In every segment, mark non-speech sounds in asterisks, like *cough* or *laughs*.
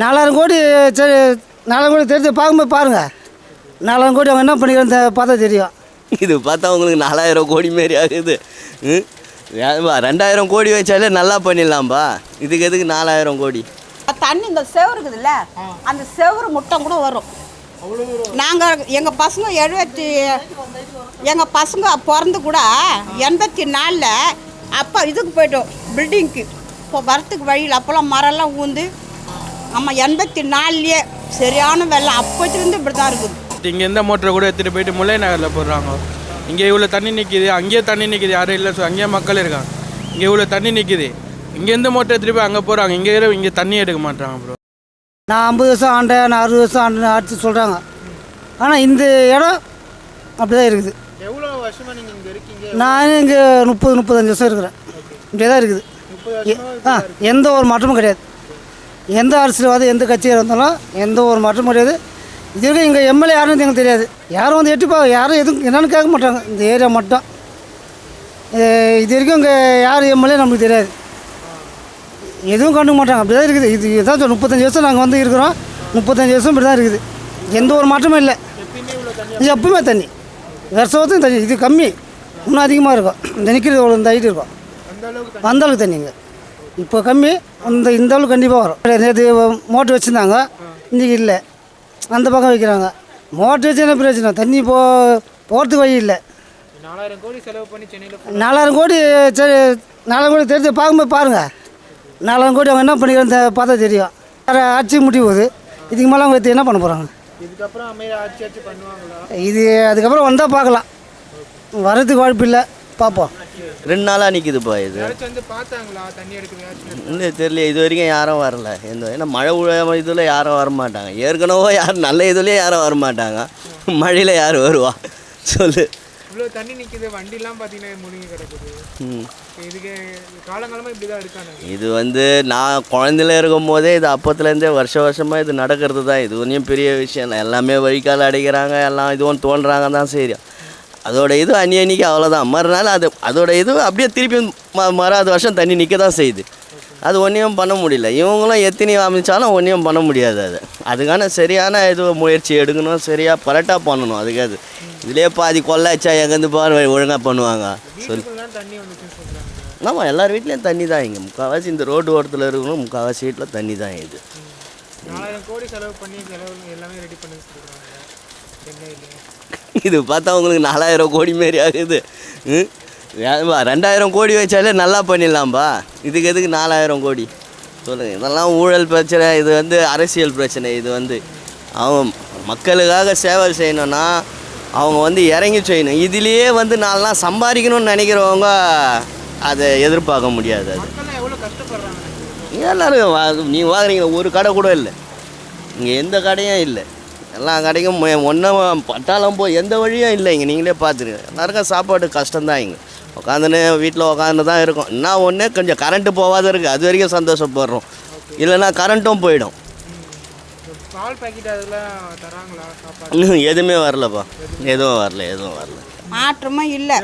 நாலாயிரம் கோடி சரி நாலாயிரம் கோடி தெரிஞ்சு பார்க்கும்போது பாருங்கள் நாலாயிரம் கோடி அவங்க என்ன பண்ணிக்கிறேன்னு பார்த்தா தெரியும். இது பார்த்தா உங்களுக்கு நாலாயிரம் கோடி மாரி ஆகுது. ம்? ஏன்பா, ரெண்டாயிரம் கோடி வச்சாலே நல்லா பண்ணிடலாம்பா. இதுக்கு எதுக்கு நாலாயிரம் கோடி? தண்ணி இந்த செவரு இருக்குதுல்ல அந்த செவரு முட்டம் கூட வரும். நாங்கள் எங்கள் பசங்க எழுபத்தி எங்கள் பசங்க பிறந்து கூட எண்பத்தி நாலில் அப்போ இதுக்கு போயிட்டோம் பில்டிங்க்கு இப்போ வரத்துக்கு வழியில் அப்போல்லாம் மரம்லாம் ஊந்து ஆமாம் எண்பத்தி நாலுலேயே சரியான வெள்ளம். அப்போத்துலேருந்து இப்படி தான் இருக்குது. இங்கே எந்த மோட்டரை கூட எடுத்துகிட்டு போயிட்டு முல்லை நகரில் போடுறாங்க. இங்கே இவ்வளோ தண்ணி நிற்கிது அங்கேயே தண்ணி நிற்கிது யாரும் இல்லை. அங்கேயே மக்கள் இருக்காங்க. இங்கே இவ்வளோ தண்ணி நிற்கிது இங்கேருந்து மோட்டர் எடுத்துகிட்டு போய் அங்கே போகிறாங்க இங்கே இங்கே தண்ணி எடுக்க மாட்டாங்க ப்ரோ நான் ஐம்பது வருஷம் ஆண்டேன் நான் அறுபது வருஷம் ஆண்டேன் அடுத்து சொல்கிறாங்க ஆனால் இந்த இடம் அப்படி தான் இருக்குது. எவ்வளோ வருஷமா நீங்க இங்க இருக்கீங்க? நான் இங்கே முப்பது முப்பத்தஞ்சு வருஷம் இருக்கிறேன். இப்படியே தான் இருக்குது எ- ஆ எந்த ஒரு மாற்றமும் கிடையாது. எந்த அரசியல்வாதம் எந்த கட்சியாக இருந்தாலும் எந்த ஒரு மாற்றமும் கிடையாது. இது வரைக்கும் இங்கே எம்எல்ஏ யாருன்னு எங்களுக்கு தெரியாது. யாரும் வந்து எட்டிப்பா யாரும் எதுவும் என்னன்னு கேட்க மாட்டாங்க. இந்த ஏரியா மட்டும். இது- வரைக்கும் இங்கே யார் எம்எல்ஏ நம்மளுக்கு தெரியாது. எதுவும் கண்டுக்க மாட்டாங்க. அப்படி தான் இருக்குது. இது இதான் முப்பத்தஞ்சு வருஷம் நாங்கள் வந்து இருக்கிறோம். முப்பத்தஞ்சு வருஷம் இப்படி தான் இருக்குது. எந்த ஒரு மாற்றமும் இல்லை. இது எப்பவுமே தண்ணி. வருஷத்துக்கும் தண்ணி. இது கம்மி. இன்னும் அதிகமாக இருக்கும். இந்த நிற்கிறது இந்த ஹைட்டு இருக்கும். அந்த அளவுக்கு தண்ணிங்க இப்போ கம்மி இந்த இந்த அளவுக்கு கண்டிப்பாக வரும். நேற்று மோட்ரு வச்சுருந்தாங்க. இன்றைக்கி இல்லை. அந்த பக்கம் வைக்கிறாங்க. மோட்ரு வச்சு என்ன பிரச்சனை தண்ணி போ போகிறதுக்கு வழி இல்லை. நாலாயிரம் கோடி செலவு பண்ணி சென்னையில் நாலாயிரம் கோடி சரி நாலாயிரம் கோடி தெரிஞ்சு பார்க்கும்போது பாருங்கள் நாலாயிரம் கோடி அவங்க என்ன பண்ணிக்கிறேன்னு பார்த்தா தெரியும். வேறு ஆட்சி முடிவு போகுது. இதுக்கு மேலே அவங்க என்ன பண்ண போகிறாங்க இதுக்கப்புறம் இது அதுக்கப்புறம் வந்தால் பார்க்கலாம். வரதுக்கு வாய்ப்பு இல்லை. பார்ப்போம். ரெண்டு நாளாக நிற்கிதுப்பா இது. இந்த தெரியல. இது வரைக்கும் யாரும் வரல. எந்த ஏன்னா மழை உழ இதில் யாரும் வர மாட்டாங்க. ஏற்கனவே யாரும் நல்ல இதுலேயே யாரும் வர மாட்டாங்க. மழையில் யார் வருவா? சொல்லு. இவ்வளோ தண்ணி நிற்கிது வண்டிலாம் பார்த்தீங்கன்னா முழுங்கி கிடக்குது. ம். இதுக்கு காலங்காலமாக இப்படி தான் இருக்காங்க இது வந்து நான் குழந்தையில இருக்கும் போதே இது அப்பத்துலேருந்தே வருஷ வருஷமாக இது நடக்கிறது தான் இது ஒன்றும் பெரிய விஷயம் இல்லை. எல்லாமே வழிகால் அடைக்கிறாங்க. எல்லாம் இதுவும் தோன்றாங்க தான் சரி அதோட இது அன்னி அன்னிக்கு அவ்வளோதான் மறுநாள் அது அதோட இது அப்படியே திருப்பி ம மறாவது வருஷம் தண்ணி நிற்க தான் செய்யுது. அது ஒன்றையும் பண்ண முடியல. இவங்களும் எத்தனை அமைச்சாலும் ஒன்றையும் பண்ண முடியாது அது. அதுக்கான சரியான இது முயற்சி எடுக்கணும் சரியாக பரட்டாக பண்ணணும். அதுக்காது இதுலேயே பாதி கொள்ளாச்சா எங்கேருந்து பாரு ஒழுங்காக பண்ணுவாங்க. சொல்லி ஆமாம் எல்லார் வீட்லேயும் தண்ணி தான் இங்கே. முக்கால்வாசி இந்த ரோடு ஓரத்தில் இருக்கணும் முக்கால்வாசி வீட்டில் தண்ணி தான் இது. நாலாயிரம் கோடி செலவு பண்ணி செலவு எல்லாமே ரெடி பண்ணி சென்னையில் இது பார்த்தா உங்களுக்கு நாலாயிரம் கோடி மாரி ஆகுது. ம்? ஏன்பா, ரெண்டாயிரம் கோடி வச்சாலே நல்லா பண்ணிடலாம்பா. இதுக்கு எதுக்கு நாலாயிரம் கோடி? சொல்லுங்கள் இதெல்லாம் ஊழல் பிரச்சனை இது வந்து அரசியல் பிரச்சனை இது வந்து. அவங்க மக்களுக்காக சேவை செய்யணும்னா அவங்க வந்து இறங்கி செய்யணும். இதுலேயே வந்து நாலாம் சம்பாதிக்கணும்னு நினைக்கிறவங்க அதை எதிர்பார்க்க முடியாது அது. எல்லாரும் நீ வாங்குறீங்க ஒரு கடை கூட இல்லை. இங்கே எந்த கடையும் இல்லை. எல்லா கடைக்கும் ஒன்றும் பட்டாளம் போய் எந்த வழியும் இல்லை இங்கே. நீங்களே பார்த்துருங்க. எல்லாருக்கும் சாப்பாடு கஷ்டம்தான் இங்கே. உட்காந்துன்னு வீட்டில் உட்காந்து தான் இருக்கும். என்ன ஒன்று கொஞ்சம் கரண்ட்டு போகாத இருக்குது அது வரைக்கும் சந்தோஷப்படுறோம். இல்லைன்னா கரண்ட்டும் போயிடும். பால் பாக்கெட் அதெல்லாம் தராங்களா சாப்பாடு? இன்னும் எதுவுமே வரலப்பா. எதுவும் வரல எதுவும் வரல. மாற்றமும் இல்லை.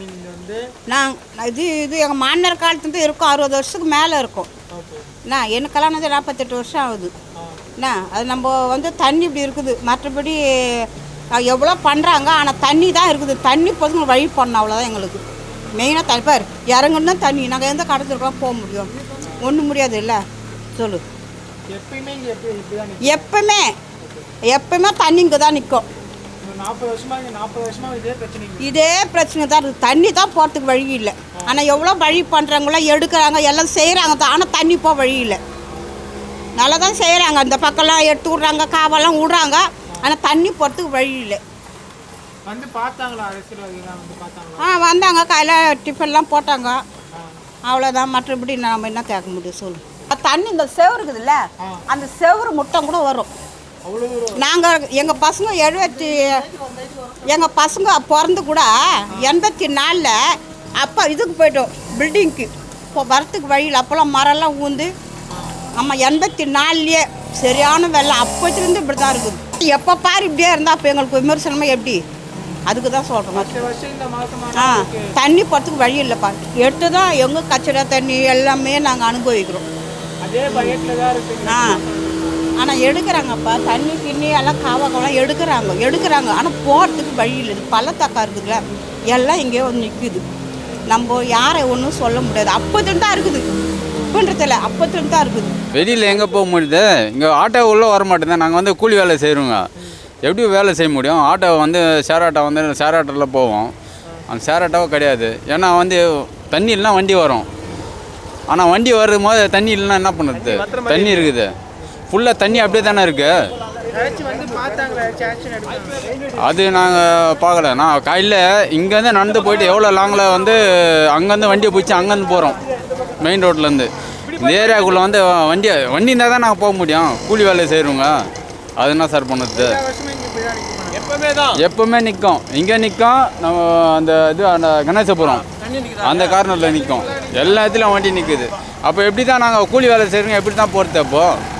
நீங்கள் நாங்கள் இது இது எங்கள் மாமனார் காலத்துலேருந்து இருக்கும். அறுபது வருஷத்துக்கு மேலே இருக்கும். என்ன எனக்கு கல்யாணம் நாற்பத்தெட்டு வருஷம் ஆகுது. என்ன? அது நம்ம வந்து தண்ணி இப்படி இருக்குது. மற்றபடி எவ்வளோ பண்ணுறாங்க ஆனால் தண்ணி தான் இருக்குது. தண்ணி போதுங்க வழி பண்ணணும் அவ்வளோதான் எங்களுக்கு. மெயினாக தண்ணி பார் இறங்குன்னா தண்ணி நாங்கள் எந்த கடத்துருக்கோம் போக முடியும். ஒன்றும் முடியாது இல்லை? சொல்லு. எப்பவுமே எப்பவுமே தண்ணி இங்கே தான் நிற்கும் நிற்கும் நாற்பது வருஷமா இங்கே நாற்பது வருஷமா இதே பிரச்சனை இங்க. இதே பிரச்சனை தான் இருக்குது. தண்ணி தான் போகிறதுக்கு வழி இல்லை. ஆனால் எவ்வளோ வழி பண்ணுறாங்களோ எடுக்கிறாங்க எல்லாம் செய்கிறாங்க தான். ஆனால் தண்ணி போக வழி இல்லை. நல்லா தான் செய்கிறாங்க அந்த பக்கம்லாம் எடுத்து விட்றாங்க காவெல்லாம் விட்றாங்க. ஆனால் தண்ணி போகிறதுக்கு வழி இல்லை. வந்து பார்த்தாங்களா? ஆ வந்தாங்க. காலையில் டிஃபன்லாம் போட்டாங்க. அவ்வளோதான் மற்றபடி நம்ம என்ன கேட்க முடியும் சொல்லு. தண்ணி இந்த செவரு இருக்குதுல்ல அந்த செவரு முட்டம் கூட வரும். நாங்கள் எங்கள் பசங்க எழுபத்தி எங்கள் பசங்க பிறந்து கூட எண்பத்தி நாலில் அப்போ இதுக்கு போயிட்டோம். பில்டிங்க்கு இப்போ வரத்துக்கு வழியில் அப்போல்லாம் மரம்லாம் ஊந்து ஆமாம் எண்பத்தி நாலுலேயே சரியான வெள்ளம். அப்போத்துலேருந்து இப்படி தான் இருக்குது. எப்போ பாரு இப்படியே இருந்தால் அப்போ எங்களுக்கு விமர்சனமாக எப்படி? அதுக்கு தான் சொல்கிறோம் ஆ தண்ணி போகிறதுக்கு வழி இல்லைப்பா எடுத்து தான் எங்கள் கச்சடா தண்ணி எல்லாமே நாங்கள் அனுபவிக்கிறோம். ஆ ஆனால் எடுக்கிறாங்கப்பா தண்ணி கிண்ணி எல்லாம் காவாக்கெல்லாம் எடுக்கிறாங்க. எடுக்கிறாங்க. ஆனால் போகிறதுக்கு வழி இல்லை. பள்ளத்தாக்கா இருக்குதுல்ல. எல்லாம் இங்கேயே வந்து நிற்குது நம்ம யாரை ஒன்றும் சொல்ல முடியாது. அப்போதுன்னு தான் இருக்குது. இப்போன்றதில்ல அப்போதுன்னு தான் இருக்குது. வெளியில் எங்கே போக முடியுது? இங்கே ஆட்டோ உள்ளே வர மாட்டேங்குது. நாங்கள் வந்து கூலி வேலை செய்கிறோங்க எப்படி வேலை செய்ய முடியும்? ஆட்டோ வந்து ஷேர் ஆட்டோ வந்து ஷேர் ஆட்டோவில் போவோம். அந்த ஷேர் ஆட்டோவும் கிடையாது. ஏன்னா வந்து தண்ணி இல்லைனா வண்டி வரும். ஆனால் வண்டி வரும்போது தண்ணி இல்லைன்னா என்ன பண்ணுறது? தண்ணி இருக்குது. ஃபுல்லாக தண்ணி அப்படியே தானே இருக்குது அது நாங்கள் பார்க்கல. நான் காலையில் இங்கேருந்து நடந்து போயிட்டு எவ்வளோ லாங்கில் வந்து அங்கேருந்து வண்டியை பிடிச்சி அங்கேருந்து போகிறோம் மெயின் ரோட்லேருந்து இந்த ஏரியாவுக்குள்ளே வந்து வண்டி வண்டி இருந்தால் தான் நாங்கள் போக முடியும். கூலி வேலை செய்கிறவங்க அது என்ன சார் பண்ணுறது எப்பவுமே நிற்கும் இங்கே நிற்கும் நம்ம அந்த இது அந்த கணேசபுரம். அந்த கார்னரில் நிற்கும் எல்லா இடத்துலையும் வண்டி நிற்குது அப்போ எப்படி தான் நாங்கள் கூலி வேலை செய்கிறோங்க எப்படி தான் போகிறது அப்போது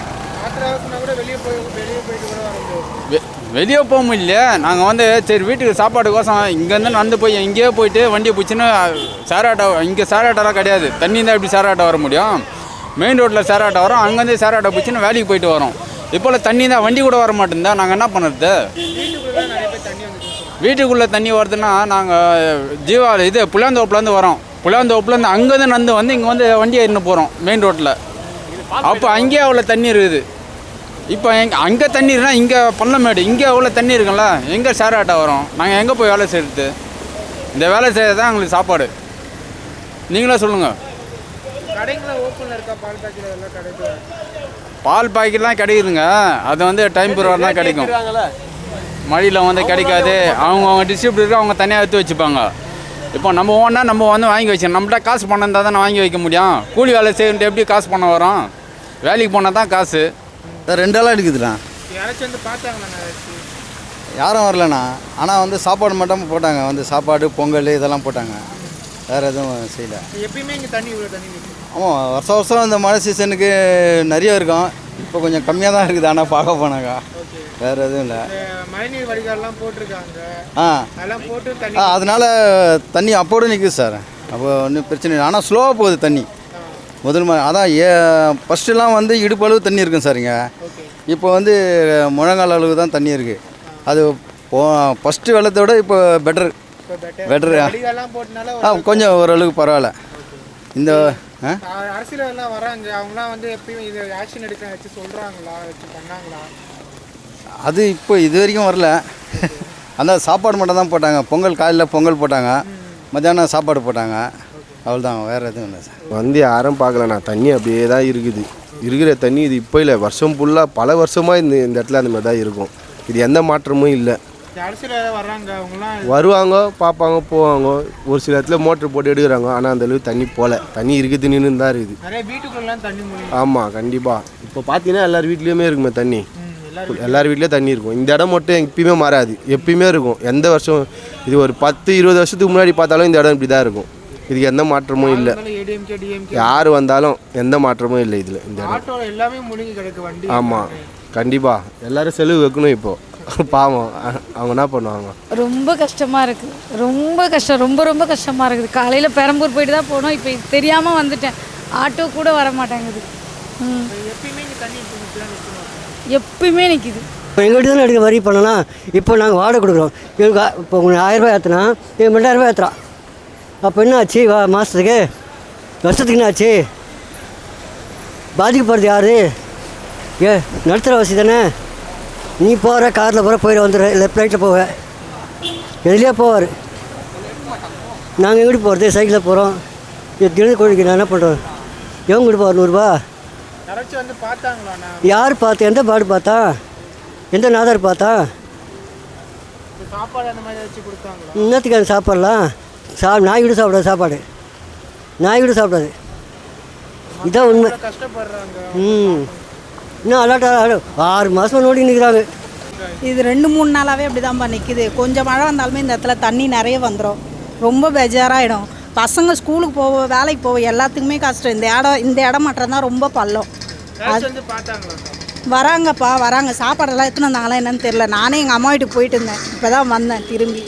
வெளியே போக முடியல. நாங்கள் வந்து சரி வீட்டுக்கு சாப்பாடுக்கோசம் இங்கேருந்து நடந்து போய் எங்கேயோ போயிட்டு வண்டியை பிடிச்சின்னு சேராட்டோ இங்கே சேராட்டோலாம் கிடையாது. தண்ணி இருந்தால் எப்படி சேராட்டோ வர முடியும்? மெயின் ரோட்டில் சேராட்டை வரும். அங்கேருந்து சேராட்டை பிடிச்சின்னு வேலைக்கு போயிட்டு வரோம். இப்போல்லாம் தண்ணி தான் வண்டி கூட வர மாட்டேங்குதா. நாங்கள் என்ன பண்ணுறது? வீட்டுக்குள்ளே தண்ணி வருதுன்னா நாங்கள் ஜீவா இது புளியாந்தோப்புலேருந்து வரோம். புளியாந்தோப்புலேருந்து அங்கேருந்து நடந்து வந்து இங்கே வந்து வண்டி ஏறின்னு போகிறோம் மெயின் ரோட்டில் அப்போ அங்கேயே அவ்வளோ தண்ணி இருக்குது. இப்போ எங் அங்கே தண்ணி இருக்குன்னா இங்கே பள்ளமேடு இங்கே அவ்வளோ தண்ணி இருக்குல்ல எங்கே சேராட்டை ஆட்டோ வரும்? நாங்கள் எங்கே போய் வேலை செய்கிறது இந்த வேலை செய்கிறது தான் எங்களுக்கு சாப்பாடு. நீங்களே சொல்லுங்கள் கடைங்களாம் ஓப்பனில் இருக்கா? பால் பாக்கெட் அதெல்லாம் கிடையாது பால் பாக்கெட்லாம் கிடைக்குதுங்க. அது வந்து டைம் பிறகு தான் கிடைக்கும். மழையில் வந்து கிடைக்காது. அவங்க அவங்க டிஸ்ட்ரிபியூட்டருக்கு அவங்க தனியாக எடுத்து வச்சுப்பாங்க. இப்போ நம்ம ஓனா நம்ம வந்து வாங்கி வச்சோம் நம்மகிட்ட காசு பணம் இருந்தால் தான் வாங்கி வைக்க முடியும். கூலி வேலை செய்யறது எப்படி காசு பணம் வரும்? வேலைக்கு போனால் தான் காசு. ரெண்டு ஆளாக எடுக்குதுண்ணா யாராச்சும் வந்து யாரும் வரலண்ணா. ஆனால் வந்து சாப்பாடு மட்டும் போட்டாங்க. வந்து சாப்பாடு பொங்கல் இதெல்லாம் போட்டாங்க. வேறு எதுவும் செய்யல. எப்பயுமே இங்கே தண்ணி இவ்வளோ தண்ணி ஆமாம் வருஷம் வருஷம் இந்த மழை சீசனுக்கு நிறைய இருக்கும். இப்போ கொஞ்சம் கம்மியாக தான் இருக்குது. ஆனால் பார்க்க போனாக்கா வேறு எதுவும் இல்லை. இந்த மழைநீர் வடிகால்லாம் போட்டிருக்காங்க. ஆ. அதெல்லாம் போட்டு ஆ அதனால் தண்ணி அப்போடு நிற்குது சார். அப்போ ஒன்றும் பிரச்சனை இல்லை. ஆனால் ஸ்லோவாக போகுது தண்ணி. முதல் மழை அதான் ஏ ஃபஸ்ட்டுலாம் வந்து இடுப்பளவு தண்ணி இருக்கும் சார் இங்கே. இப்போ வந்து முழங்கால் அளவு தான் தண்ணி இருக்குது அது போ ஃபஸ்ட்டு வெள்ளத்தை விட இப்போ பெட்டர். பெட்டர் ஆ கொஞ்சம் ஓரளவுக்கு பரவாயில்ல. இந்த ஆ? அ- அரசியல்வாதிலாம் வராங்க. அவங்களாம் வந்து எப்பயும் இது ஆக்ஷன் எடுக்க வச்சு சொல்கிறாங்களா வச்சு பண்ணாங்களா? அது இப்போ இது வரைக்கும் வரல. அந்த சாப்பாடு மட்டும் தான் போட்டாங்க. பொங்கல் காலையில் பொங்கல் போட்டாங்க. மத்தியானம் சாப்பாடு போட்டாங்க. அவ்வளோதான் வேறு எதுவும் இல்லை சார். வந்து யாரும் பார்க்கலண்ணா. தண்ணி அப்படியே தான் இருக்குது. இருக்கிற தண்ணி இது இப்போ இல்லை. வருஷம் ஃபுல்லாக பல வருஷமாக இந்த இந்த இடத்துல அந்த மாதிரி தான் இருக்கும். இது எந்த மாற்றமும் இல்லை. வருவாங்க பார்ப்பாங்க போவாங்க. ஒரு சில இடத்துல மோட்ரு போட்டு எடுக்கிறாங்க. ஆனால் அந்த அளவுக்கு தண்ணி போகல தண்ணி இருக்குது நின்று தான் இருக்குது. ஆமாம் கண்டிப்பாக இப்போ பார்த்தீங்கன்னா எல்லார் வீட்லேயுமே இருக்குமே தண்ணி. எல்லார் வீட்லேயும். தண்ணி இருக்கும். இந்த இடம் மட்டும் எப்பயுமே மாறாது. எப்பயுமே இருக்கும். எந்த வருஷம் இது ஒரு பத்து இருபது வருஷத்துக்கு முன்னாடி பார்த்தாலும் இந்த இடம் இப்படி தான் இருக்கும். இதுக்கு எந்த மாற்றமும் இல்லை. யார் வந்தாலும் எந்த மாற்றமும் இல்லை இதில் இந்த இடம். ஆமாம் கண்டிப்பாக எல்லாரும் செலவு வைக்கணும் இப்போ. *laughs* பாவம். அவங்க என்ன பண்ணுவாங்க? ரொம்ப கஷ்டமாக இருக்குது ரொம்ப கஷ்டம். ரொம்ப ரொம்ப கஷ்டமாக இருக்குது. காலையில் பெரம்பூர் போயிட்டு தான் போனோம். இப்போ தெரியாமல் வந்துட்டேன். ஆட்டோ கூட வர மாட்டேங்குது ம். எப்பயுமே நிற்கிது இப்போ எங்கள்கிட்ட தானே எடுக்க வரி பண்ணலாம் இப்போ நாங்கள் வாடகை கொடுக்குறோம். எங்களுக்கு இப்போ உங்களுக்கு ஆயிரம் ரூபாய் ஏற்றுனா எங்களுக்கு ரெண்டாயிரம் ரூபாய் ஏற்றுறான் அப்போ என்ன ஆச்சு? வா மாதத்துக்கு வருஷத்துக்கு என்ன ஆச்சு? பாதிக்கப்படுறது யார்? ஏ நடுத்தர வசதி தானே? நீ போகிற காரில் போகிற போயிட வந்துடுற இல்லை ஃப்ளைட்டில் போவ. எதுலேயே போவார். நாங்கள் எங்கிட்டு போகிறது சைக்கிளில் போகிறோம் தினம் கோழிக்கு நான் என்ன பண்ணுறோம் எவங்க கிட்ட போவார் நூறுரூபா யார் பார்த்து? எந்த பாடு பார்த்தா? எந்த நாதார் பார்த்தா? அந்த இன்னத்துக்கு அது சாப்பிட்லாம்? சா நாய் கூட சாப்பிடாது சாப்பாடு. நாய் கூட சாப்பிடாது. இதான் உண்மை. ம். இன்னும் அலாட்டா ஆறு மாதம் நோடி நிற்கிறாங்க இது ரெண்டு மூணு நாளாகவே அப்படி தான்ப்பா நிற்கிது கொஞ்சம் மழை வந்தாலுமே இந்த இடத்துல தண்ணி நிறைய வந்துடும் ரொம்ப பெஜாராகிடும் பசங்க ஸ்கூலுக்கு போக வேலைக்கு போக எல்லாத்துக்குமே கஷ்டம். இந்த இடம் இந்த இடம் மட்டும் தான் ரொம்ப பள்ளம். வராங்கப்பா வராங்க. சாப்பாடெல்லாம் எடுத்துன்னு வந்தாங்களா என்னன்னு தெரியல. நானே எங்கள் அம்மா வீட்டுக்கு போயிட்டு இருந்தேன். இப்போ தான் வந்தேன் திரும்பி.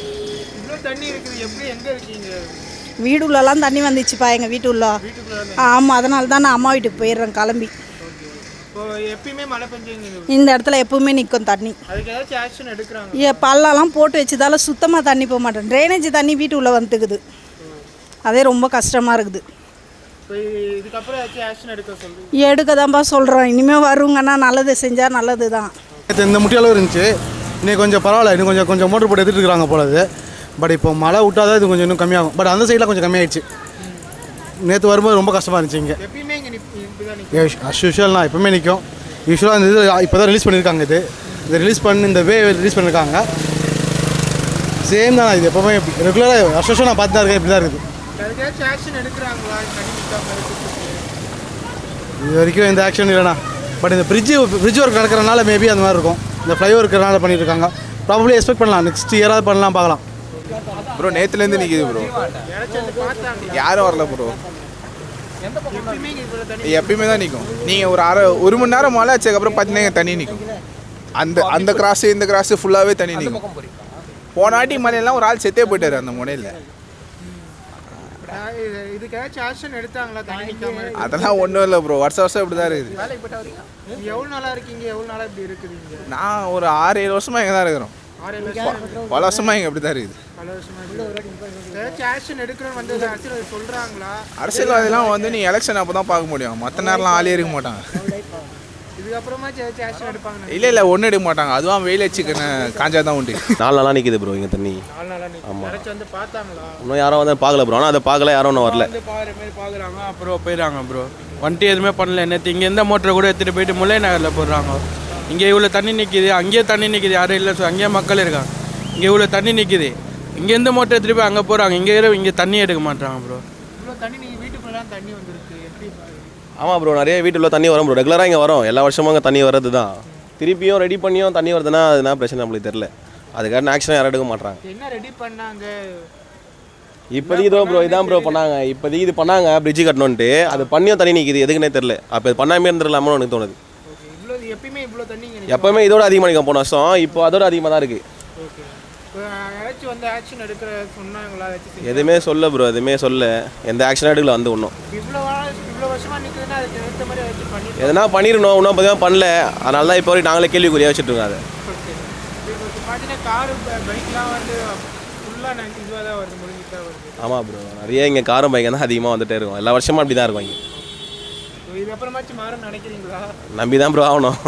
இவ்வளோ தண்ணி இருக்குது. எப்படி எங்கே இருக்கீங்க? வீடு உள்ளலாம் தண்ணி வந்துச்சுப்பா எங்கள் வீட்டு உள்ள ஆமாம் அதனால தான் நான் அம்மா வீட்டுக்கு போயிடுறேன் கிளம்பி இப்போ எப்பயுமே மழை பெஞ்சீங்க இந்த இடத்துல எப்பவுமே நிற்கும் தண்ணி. பள்ளம்லாம் போட்டு வச்சதால சுத்தமாக தண்ணி போக மாட்டேன். ட்ரைனேஜ் தண்ணி வீட்டு உள்ளே வந்துக்குது. அதே ரொம்ப கஷ்டமாக இருக்குது. எடுக்க தான்ப்பா சொல்கிறோம் இனிமேல் வருங்கன்னா நல்லது செஞ்சால் நல்லது தான் இந்த முட்டி அளவு இருந்துச்சு. இன்னைக்கு கொஞ்சம் பரவாயில்ல. இன்னும் கொஞ்சம் கொஞ்சம் மோட்டர் போட்டு எடுத்துட்டு இருக்காங்க போல இது. பட் இப்போ மழை விட்டாதான் இது கொஞ்சம் இன்னும் கம்மியாகும். பட் அந்த சைடில் கொஞ்சம் கம்மியாயிடுச்சு. நேற்று வரும்போது ரொம்ப கஷ்டமாக இருந்துச்சு இங்கே. அஸ் யூஷுவல்னா எப்பவுமே நிற்கும் யூஸ்வலாக இந்த இது இப்போ தான் ரிலீஸ் பண்ணியிருக்காங்க இது. இதை ரிலீஸ் பண்ணி இந்த வே ரிலீஸ் பண்ணியிருக்காங்க சேம் தான் இது எப்போவுமே ரெகுலராக வருஷம் நான் பார்த்து தான் இருக்கேன் இப்படி தான் இருக்குது இது வரைக்கும் எந்த ஆக்ஷன் இல்லைண்ணா. பட் இந்த பிரிட்ஜு பிரிட்ஜ் ஒர்க் நடக்கிறனால மேபி அந்த மாதிரி இருக்கும். இந்த ஃப்ளைஓவர் இருக்கிறனால பண்ணிட்டு இருக்காங்க ப்ராபப்ளி எக்ஸ்பெக்ட் பண்ணலாம் நெக்ஸ்ட் இயராவது பண்ணலாம் பார்க்கலாம். ப்ரோ நேற்றுலேருந்து நிற்கிது ப்ரோ யாரும் வரல ப்ரோ எப்பயுமே தான் நிற்கும் நீங்கள் ஒரு அரை ஒரு மணி நேரம் மழை வச்சதுக்கப்புறம் பார்த்தீங்கன்னா தண்ணி நிற்கும் அந்த அந்த கிராஸு இந்த கிராஸு ஃபுல்லாகவே தண்ணி நிற்கும் போன வாட்டி மலையெல்லாம் ஒரு ஆள் செத்தே போயிட்டாரு அந்த முனையில். அதெல்லாம் ஒன்றும் இல்லை ப்ரோ வருஷம் வருஷம் இப்படி தான் இருக்குது நீங்க எவ்வளோ நாளாக இருக்கீங்க? எவ்வளோ நாளாக இப்படி இருக்குது இங்கே? நான் ஒரு ஆறு ஏழு வருஷமாக இங்கே தான் இருக்கிறோம். வருஷம் பல இருக்குது. வருஷமா இருக்குது. வந்து அரசியல் சொல்கிறாங்களா அரசியல்வாதிலாம் வந்து நீ எலெக்ஷன் அப்போ தான் பார்க்க முடியும். மற்ற நேரம்லாம் ஆளே இருக்க மாட்டாங்க. இல்லை இல்லை ஒன்றும் எடுக்க மாட்டாங்க. அதுவும் வெயில் வச்சுக்கன காஞ்சா தான் உண்டு. நாலு நாளாக நிற்கிது ப்ரோ இங்கே தண்ணி. பார்த்தாங்களா? இன்னும் யாரும் வந்து பார்க்கல ப்ரோ ஆனால் அதை பார்க்கல யாரும் ஒன்றும் வரல. வந்து பாக்குற மாதிரி பார்க்குறாங்க. அப்புறம் போயிடுறாங்க ப்ரோ வந்துட்டு எதுவுமே பண்ணல. நேற்று இங்கே எந்த மோட்டரை கூட எடுத்துகிட்டு போயிட்டு முல்லை நகரில் போடுறாங்க. இங்கே இவ்வளோ தண்ணி நிற்கிது அங்கேயே தண்ணி நிற்கிது யாரும் இல்லை. அங்கேயே மக்கள் இருக்காங்க. இங்கே இவ்வளோ தண்ணி நிற்கிது இங்கே எந்த மோட்டர் எடுத்துகிட்டு போய் அங்கே போகிறாங்க இங்கே இங்கே தண்ணி எடுக்க மாட்டாங்க ப்ரோ ஆமாம் ப்ரோ நிறைய வீட்டுள்ள தண்ணி வரும் ப்ரோ ரெகுலராக இங்கே வரும். எல்லா வருஷமும் அங்கே தண்ணி வர்றது தான் திருப்பியும் ரெடி பண்ணியும் தண்ணி வருதுன்னா அது என்ன பிரச்சனை நம்மளுக்கு தெரில அதுக்கான ஆக்ஷன் யாரும் எடுக்க மாட்டாங்க என்ன ரெடி பண்ணாங்க? இப்போதைக்கு இதோ ப்ரோ இதான் ப்ரோ பண்ணாங்க. இப்போதைக்கு இது பண்ணாங்க. பிரிட்ஜ் கட்டணுன்ட்டு அது பண்ணியும் தண்ணி நிற்கிது எதுக்குன்னே தெரில அப்போ இது பண்ணாமே இருந்துடலாமோ எனக்கு தோணுது. எப்பயுமே இவ்வளோ தண்ணி எப்போவுமே இதோட அதிகமாக நிற்கும். போன வருஷம் இப்போ அதோட அதிகமாக தான் இருக்குது ஓகே. இப்போ யாராச்சும் வந்து ஆக்ஷன் எடுக்கிற சொன்னாங்களா ஏதாச்சும் எதுவுமே சொல்ல ப்ரோ எதுவுமே சொல்ல. எந்த ஆக்ஷன் எடுக்கல வந்து ஒன்றும் இவ்வளோ இவ்வளோ வருஷமாக நிற்குதுன்னா அதுக்கு ஏற்ற மாதிரி ஏதாச்சும் பண்ணி எதனா பண்ணிடணும் இன்னும் பார்த்தீங்கன்னா பண்ணல. அதனால தான் இப்போ வரைக்கும் நாங்களே கேள்விக்குறியாக வச்சுட்டு இருக்கோம் அதை. ஓகே. இப்போ பார்த்தீங்கன்னா காரு பைக்லாம் வந்து ஃபுல்லாக நான் இதுவாக தான் வருது முடிஞ்சுட்டு தான் வருது. ஆமாம் ப்ரோ நிறைய இங்கே காரம் பைக் தான் அதிகமாக வந்துட்டே இருக்கும். எல்லா வருஷமும் அப்படி தான் இருக்கும் இங்கே. இதுக்கப்புறமாச்சும் மாறும்னு நினைக்கிறீங்களா? நம்பி தான் ப்ரோ ஆகணும்.